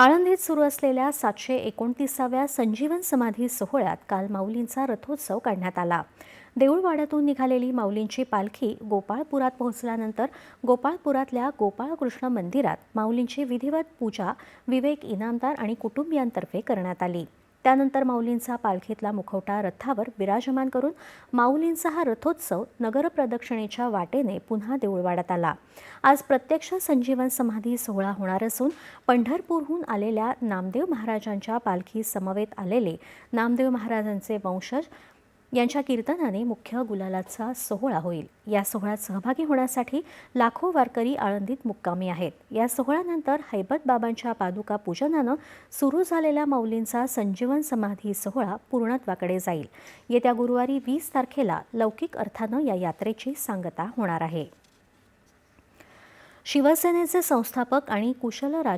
आळंदीत सुरू असलेल्या सातशे एकोणतीसाव्या संजीवन समाधी सोहळ्यात काल माऊलींचा रथोत्सव काढण्यात आला. देऊळवाड्यातून निघालेली माऊलींची पालखी गोपाळपुरात पोहोचल्यानंतर गोपाळपुरातल्या गोपाळकृष्ण मंदिरात माऊलींची विधिवत पूजा विवेक इनामदार आणि कुटुंबियांतर्फे करण्यात आली. त्यानंतर माऊलींचा पालखीतला मुखवटा रथावर विराजमान करून माऊलींचा हा रथोत्सव नगरप्रदक्षिणेच्या वाटेने पुन्हा देऊळवाड्यात आला. आज प्रत्यक्ष संजीवन समाधी सोहळा होणार असून पंढरपूरहून आलेल्या नामदेव महाराजांच्या पालखी समवेत आलेले नामदेव महाराजांचे वंशज यांच्या कीर्तनाने मुख्य गुलालाचा सोहळा होईल. या सोहळ्यात सहभागी होण्यासाठी लाखो वारकरी आळंदीत मुक्कामी आहेत. या सोहळ्यानंतर हैबत बाबांच्या पादुका पूजनानं सुरू झालेल्या माऊलींचा संजीवन समाधी सोहळा पूर्णत्वाकडे जाईल. येत्या गुरुवारी वीस तारखेला लौकिक अर्थानं या यात्रेची सांगता होणार आहे. शिवसेनेचे संस्थापक आणि कुशल